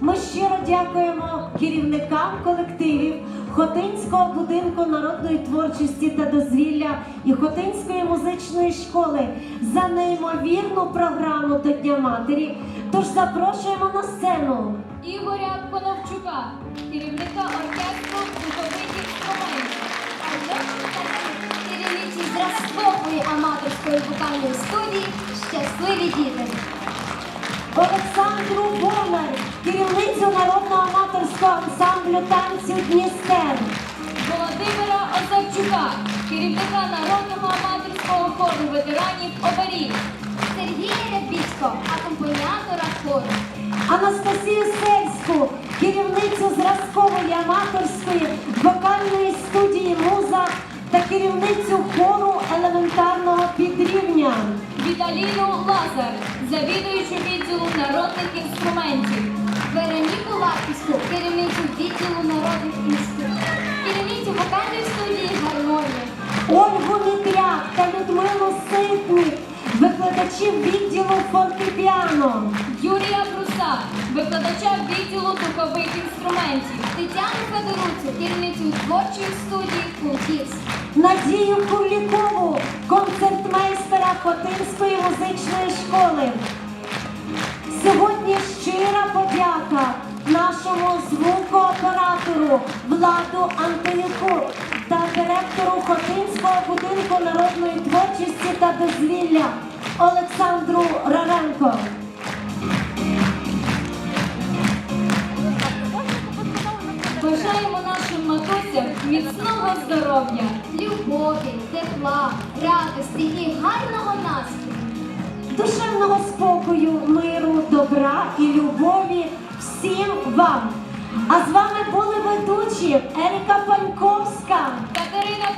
Ми щиро дякуємо керівникам колективів Хотинського будинку народної творчості та дозвілля і Хотинської музичної школи за неймовірну програму до Дня Матері. Тож запрошуємо на сцену. Ігоря Коновчука, керівника оркестру духових інструментів. Керівниці зразкової аматорської вокальної студії Щасливі діти. Олександру Бонар, керівницю народного аматорського ансамблю танцю Дністер. Володимира Озарчука, керівника народного аматорського хору ветеранів оберіг. Сергія Рябіцько, акомпаніатора хору. Анастасію Сельську, керівницю зразкової аматорської вокальної студії Муза та керівницю хору елементарного підрівня. Віталіну Лазар, завідуючу відділу народних інструментів. Вероніку Лапіську, керівницю відділу народних інститутів. Керівницю вокальної студії гармонія. Ольгу Мітряк та Людмилу Ситник, викладачів відділу фортепіано. Юрія Бруса, викладача відділу духових інструментів. Тетяну Федоруцю, керівницю творчої студії Кулкіс. Надію Курлікову, концертмейстера Хотинської музичної школи. Сьогодні щира подяка нашому звукооператору Владу Антонюку та директору Хотинського будинку народної творчості та дозвілля Олександру Раренко. Бажаємо нашим міцного здоров'я. Любові, тепла, радості і гарного настрою. душевного спокою, миру, добра і любові всім вам. А з вами були ведучі Еріка Паньковська Катерина